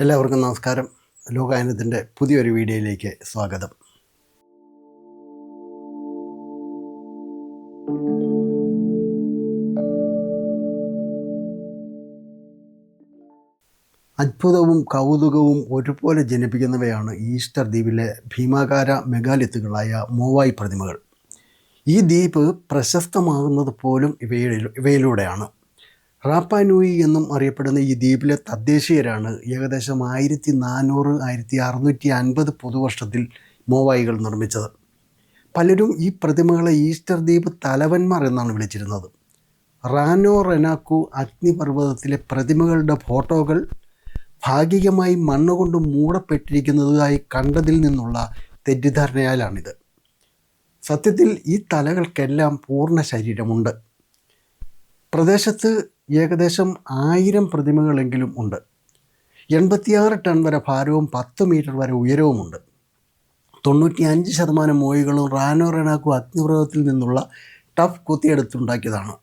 എല്ലാവർക്കും നമസ്കാരം. ലോകായനത്തിന്റെ പുതിയൊരു വീഡിയോയിലേക്ക് സ്വാഗതം. അത്ഭുതവും കൗതുകവും ഒരുപോലെ ജനിപ്പിക്കുന്നവയാണ് ഈസ്റ്റർ ദ്വീപിലെ ഭീമാകാര മെഗാലിത്തുകളായ മോവായി പ്രതിമകൾ. ഈ ദ്വീപ് പ്രശസ്തമാകുന്നത് പോലും ഇവയിലൂടെയാണ്. റാപ്പാനൂയി എന്നും അറിയപ്പെടുന്ന ഈ ദ്വീപിലെ തദ്ദേശീയരാണ് ഏകദേശം ആയിരത്തി നാനൂറ് ആയിരത്തി അറുന്നൂറ്റി അൻപത് പുതുവർഷത്തിൽ മോവായികൾ നിർമ്മിച്ചത്. പലരും ഈ പ്രതിമകളെ ഈസ്റ്റർ ദ്വീപ് തലവന്മാർ എന്നാണ് വിളിച്ചിരുന്നത്. റാനോ റെനാക്കു അഗ്നിപർവതത്തിലെ പ്രതിമകളുടെ ഫോട്ടോകൾ ഭാഗികമായി മണ്ണുകൊണ്ട് മൂടപ്പെട്ടിരിക്കുന്നതായി കണ്ടതിൽ നിന്നുള്ള തെറ്റിദ്ധാരണയാലാണിത്. സത്യത്തിൽ ഈ തലകൾക്കെല്ലാം പൂർണ ശരീരമുണ്ട്. പ്രദേശത്ത് ഏകദേശം ആയിരം പ്രതിമകളെങ്കിലും ഉണ്ട്. എൺപത്തിയാറ് ടൺ വരെ ഭാരവും പത്ത് മീറ്റർ വരെ ഉയരവുമുണ്ട്. തൊണ്ണൂറ്റി അഞ്ച് ശതമാനം മോയികളും റാനോ റെനാക്കു അഗ്നിപർവതത്തിൽ നിന്നുള്ള ടഫ് കുത്തിയെടുത്തുണ്ടാക്കിയതാണ്.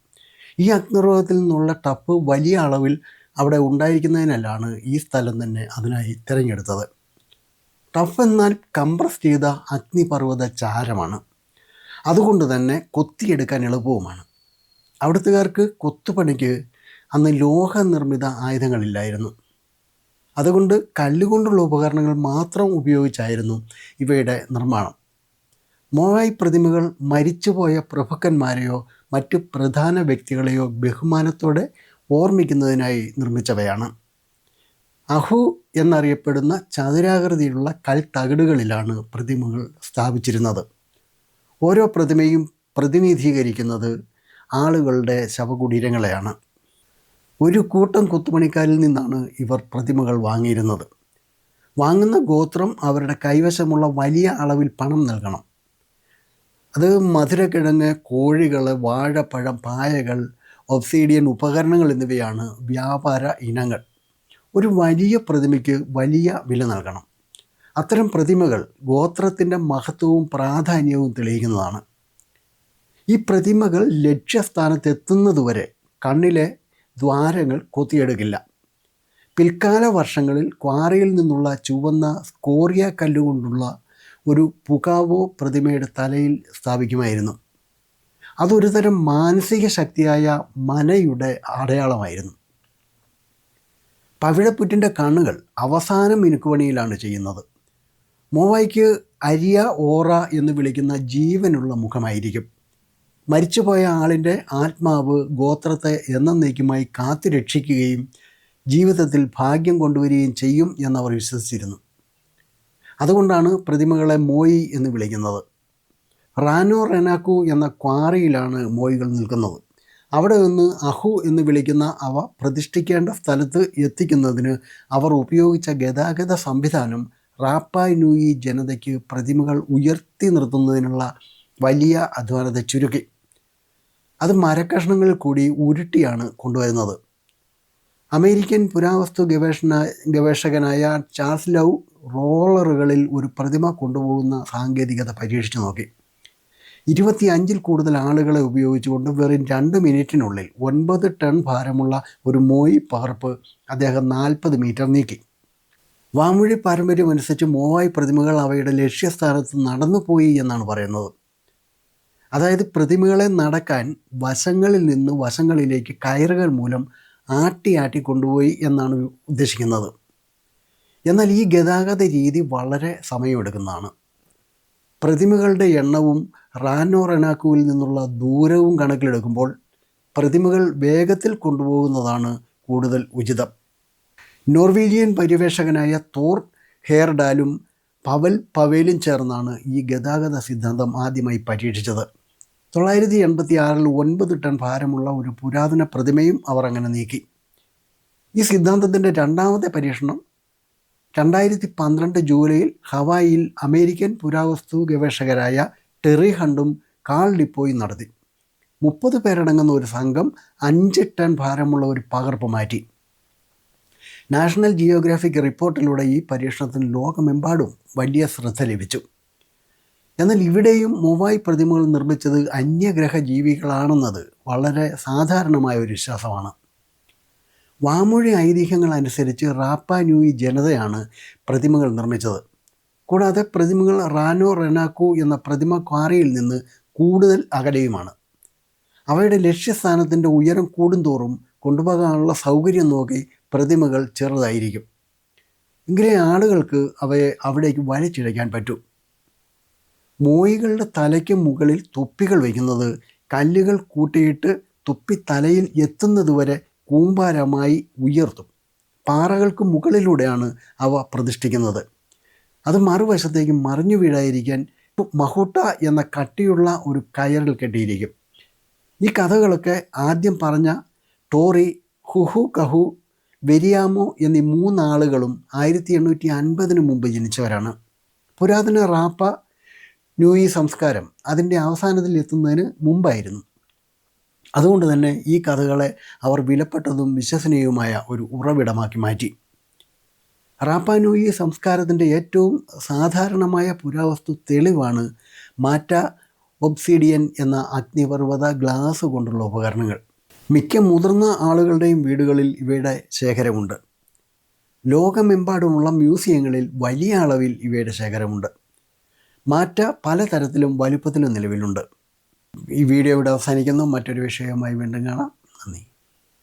ഈ അഗ്നിപർവതത്തിൽ നിന്നുള്ള ടഫ് വലിയ അളവിൽ അവിടെ ഉണ്ടായിരിക്കുന്നതിനാലാണ് ഈ സ്ഥലം തന്നെ അതിനായി തിരഞ്ഞെടുത്തത്. ടഫ് എന്നാൽ കംപ്രസ് ചെയ്ത അഗ്നിപർവത ചാരമാണ്. അതുകൊണ്ട് തന്നെ കൊത്തിയെടുക്കാൻ എളുപ്പവുമാണ്. അവിടുത്തുകാർക്ക് കൊത്തുപണിക്ക് അന്ന് ലോഹനിർമ്മിത ആയുധങ്ങളില്ലായിരുന്നു. അതുകൊണ്ട് കല്ലുകൊണ്ടുള്ള ഉപകരണങ്ങൾ മാത്രം ഉപയോഗിച്ചായിരുന്നു ഇവയുടെ നിർമ്മാണം. മോവായി പ്രതിമകൾ മരിച്ചുപോയ പ്രഭുക്കന്മാരെയോ മറ്റു പ്രധാന വ്യക്തികളെയോ ബഹുമാനത്തോടെ ഓർമ്മിക്കുന്നതിനായി നിർമ്മിച്ചവയാണ്. അഹു എന്നറിയപ്പെടുന്ന ചതുരാകൃതിയിലുള്ള കൽ കൽത്തകിടുകളിലാണ് പ്രതിമകൾ സ്ഥാപിച്ചിരുന്നത്. ഓരോ പ്രതിമയും പ്രതിനിധീകരിക്കുന്നത് ആളുകളുടെ ശവകുടീരങ്ങളെയാണ്. ഒരു കൂട്ടം കുത്തുപണിക്കാരിൽ നിന്നാണ് ഇവർ പ്രതിമകൾ വാങ്ങിയിരുന്നത്. വാങ്ങുന്ന ഗോത്രം അവരുടെ കൈവശമുള്ള വലിയ അളവിൽ പണം നൽകണം. അത് മധുരക്കിഴങ്ങ് കോഴികൾ വാഴപ്പഴം പായകൾ ഒബ്സീഡിയൻ ഉപകരണങ്ങൾ എന്നിവയാണ് വ്യാപാര ഇനങ്ങൾ. ഒരു വലിയ പ്രതിമയ്ക്ക് വലിയ വില നൽകണം. അത്തരം പ്രതിമകൾ ഗോത്രത്തിന്റെ മഹത്വവും പ്രാധാന്യവും തെളിയിക്കുന്നതാണ്. ഈ പ്രതിമകൾ ലക്ഷ്യസ്ഥാനത്തെത്തുന്നതുവരെ കണ്ണിലെ ദ്വാരങ്ങൾ കൊത്തിയെടുക്കില്ല. പിൽക്കാല വർഷങ്ങളിൽ ക്വാറിയിൽ നിന്നുള്ള ചുവന്ന സ്കോറിയ കല്ലുകൊണ്ടുള്ള ഒരു പുകാവോ പ്രതിമയുടെ തലയിൽ സ്ഥാപിക്കുമായിരുന്നു. അതൊരു തരം മാനസിക ശക്തിയായ മനയുടെ അടയാളമായിരുന്നു. പവിഴപ്പുറ്റിന്റെ കണ്ണുകൾ അവസാനം മിനുക്കുപണിയിലാണ് ചെയ്യുന്നത്. മോവായിക്ക് അരിയ ഓറ എന്ന് വിളിക്കുന്ന ജീവനുള്ള മുഖമായിരിക്കും. മരിച്ചുപോയ ആളിന്റെ ആത്മാവ് ഗോത്രത്തെ എന്നേക്കുമായി കാത്തു രക്ഷിക്കുകയും ജീവിതത്തിൽ ഭാഗ്യം കൊണ്ടുവരികയും ചെയ്യും എന്നവർ വിശ്വസിച്ചിരുന്നു. അതുകൊണ്ടാണ് പ്രതിമകളെ മോയി എന്ന് വിളിക്കുന്നത്. റാനോ റെനാക്കു എന്ന ക്വാറിയിലാണ് മോയികൾ നിൽക്കുന്നത്. അവിടെ നിന്ന് അഹു എന്ന് വിളിക്കുന്ന അവ പ്രതിഷ്ഠിക്കേണ്ട സ്ഥലത്ത് എത്തിക്കുന്നതിന് അവർ ഉപയോഗിച്ച ഗതാഗത സംവിധാനം റാപ്പായ് നൂയി ജനതയ്ക്ക് പ്രതിമകൾ ഉയർത്തി നിർത്തുന്നതിനുള്ള വലിയ അധ്വാനത്തെ ചുരുക്കി. അത് മരക്കഷ്ണങ്ങളിൽ കൂടി ഉരുട്ടിയാണ് കൊണ്ടുവരുന്നത്. അമേരിക്കൻ പുരാവസ്തു ഗവേഷണ ഗവേഷകനായ ചാൾസ് ലൗ റോളറുകളിൽ ഒരു പ്രതിമ കൊണ്ടുപോകുന്ന സാങ്കേതികത പരീക്ഷിച്ചു നോക്കി. ഇരുപത്തി അഞ്ചിൽ കൂടുതൽ ആളുകളെ ഉപയോഗിച്ചുകൊണ്ട് വെറും രണ്ട് മിനിറ്റിനുള്ളിൽ ഒൻപത് ടൺ ഭാരമുള്ള ഒരു മോയി പകർപ്പ് അദ്ദേഹം നാൽപ്പത് മീറ്റർ നീക്കി. വാമൊഴി പാരമ്പര്യമനുസരിച്ച് മോവായി പ്രതിമകൾ അവയുടെ ലക്ഷ്യസ്ഥാനത്ത് നടന്നുപോയി എന്നാണ് പറയുന്നത്. അതായത് പ്രതിമകളെ നടക്കാൻ വശങ്ങളിൽ നിന്ന് വശങ്ങളിലേക്ക് കയറുകൾ മൂലം ആട്ടി ആട്ടി കൊണ്ടുപോയി എന്നാണ് ഉദ്ദേശിക്കുന്നത്. എന്നാൽ ഈ ഗതാഗത രീതി വളരെ സമയമെടുക്കുന്നതാണ്. പ്രതിമകളുടെ എണ്ണവും റാനോ റെനാക്കുവിൽ നിന്നുള്ള ദൂരവും കണക്കിലെടുക്കുമ്പോൾ പ്രതിമകൾ വേഗത്തിൽ കൊണ്ടുപോകുന്നതാണ് കൂടുതൽ ഉചിതം. നോർവീജിയൻ പര്യവേഷകനായ തോർ ഹെയർഡാലും പവൽ പവേലും ചേർന്നാണ് ഈ ഗതാഗത സിദ്ധാന്തം ആദ്യമായി പരീക്ഷിച്ചത്. തൊള്ളായിരത്തി എൺപത്തി ആറിൽ ഒൻപത് ടൺ ഭാരമുള്ള ഒരു പുരാതന പ്രതിമയും അവർ അങ്ങനെ നീക്കി. ഈ സിദ്ധാന്തത്തിന്റെ രണ്ടാമത്തെ പരീക്ഷണം രണ്ടായിരത്തി പന്ത്രണ്ട് ജൂലൈയിൽ ഹവായിയിൽ അമേരിക്കൻ പുരാവസ്തു ഗവേഷകരായ ടെറി ഹണ്ടും കാൾ ഡിപ്പോയും നടത്തി. മുപ്പത് പേരടങ്ങുന്ന ഒരു സംഘം അഞ്ച് ടൺ ഭാരമുള്ള ഒരു പകർപ്പ് മാറ്റി. നാഷണൽ ജിയോഗ്രാഫിക് റിപ്പോർട്ടിലൂടെ ഈ പരീക്ഷണത്തിന് ലോകമെമ്പാടും വലിയ ശ്രദ്ധ ലഭിച്ചു. എന്നാൽ ഇവിടെയും മൊവായ് പ്രതിമകൾ നിർമ്മിച്ചത് അന്യഗ്രഹ ജീവികളാണെന്നത് വളരെ സാധാരണമായ ഒരു വിശ്വാസമാണ്. വാമൊഴി ഐതിഹ്യങ്ങൾ അനുസരിച്ച് റാപ്പ ന്യൂയി ജനതയാണ് പ്രതിമകൾ നിർമ്മിച്ചത്. കൂടാതെ പ്രതിമകൾ റാനോ റെനാക്കു എന്ന പ്രതിമ ക്വാറിയിൽ നിന്ന് കൂടുതൽ അകലെയുമാണ്. അവയുടെ ലക്ഷ്യസ്ഥാനത്തിന്റെ ഉയരം കൂടുന്തോറും കൊണ്ടുപോകാനുള്ള സൗകര്യം നോക്കി പ്രതിമകൾ ചെറുതായിരിക്കും. എങ്കിലേ ആളുകൾക്ക് അവയെ അവിടേക്ക് വലിച്ചിഴയ്ക്കാൻ പറ്റൂ. മോയികളുടെ തലയ്ക്ക് മുകളിൽ തൊപ്പികൾ വയ്ക്കുന്നത്. കല്ലുകൾ കൂട്ടിയിട്ട് തൊപ്പി തലയിൽ എത്തുന്നതുവരെ കൂമ്പാരമായി ഉയർത്തും. പാറകൾക്ക് മുകളിലൂടെയാണ് അവ പ്രതിഷ്ഠിക്കുന്നത്. അത് മറുവശത്തേക്ക് മറിഞ്ഞു വീഴാതിരിക്കാൻ മഹൂട്ട എന്ന കട്ടിയുള്ള ഒരു കയറിൽ കെട്ടിയിരിക്കും. ഈ കഥകളൊക്കെ ആദ്യം പറഞ്ഞ ടോറി ഹുഹു കഹു വെരിയാമോ എന്നീ മൂന്നാളുകളും ആയിരത്തി എണ്ണൂറ്റി അൻപതിന് മുമ്പ് ജനിച്ചവരാണ്. പുരാതന റാപ്പ ന്യൂയി സംസ്കാരം അതിന്റെ അവസാനത്തിൽ എത്തുന്നതിന് മുമ്പായിരുന്നു. അതുകൊണ്ട് തന്നെ ഈ കഥകളെ അവർ വിലപ്പെട്ടതും വിശ്വസനീയവുമായ ഒരു ഉറവിടമാക്കി മാറ്റി. റാപ്പാനൂയി സംസ്കാരത്തിന്റെ ഏറ്റവും സാധാരണമായ പുരാവസ്തു തെളിവാണ് മാറ്റ ഒബ്സീഡിയൻ എന്ന അഗ്നിപർവത ഗ്ലാസ് കൊണ്ടുള്ള ഉപകരണങ്ങൾ. മിക്ക മുതിർന്ന ആളുകളുടെയും വീടുകളിൽ ഇവയുടെ ശേഖരമുണ്ട്. ലോകമെമ്പാടുമുള്ള മ്യൂസിയങ്ങളിൽ വലിയ അളവിൽ ഇവയുടെ ശേഖരമുണ്ട്. മാറ്റ പലതരത്തിലും വലുപ്പത്തിലും നിലവിലുണ്ട്. ഈ വീഡിയോ ഇവിടെ അവസാനിക്കുന്നു. മറ്റൊരു വിഷയവുമായി വീണ്ടും കാണാം. നന്ദി.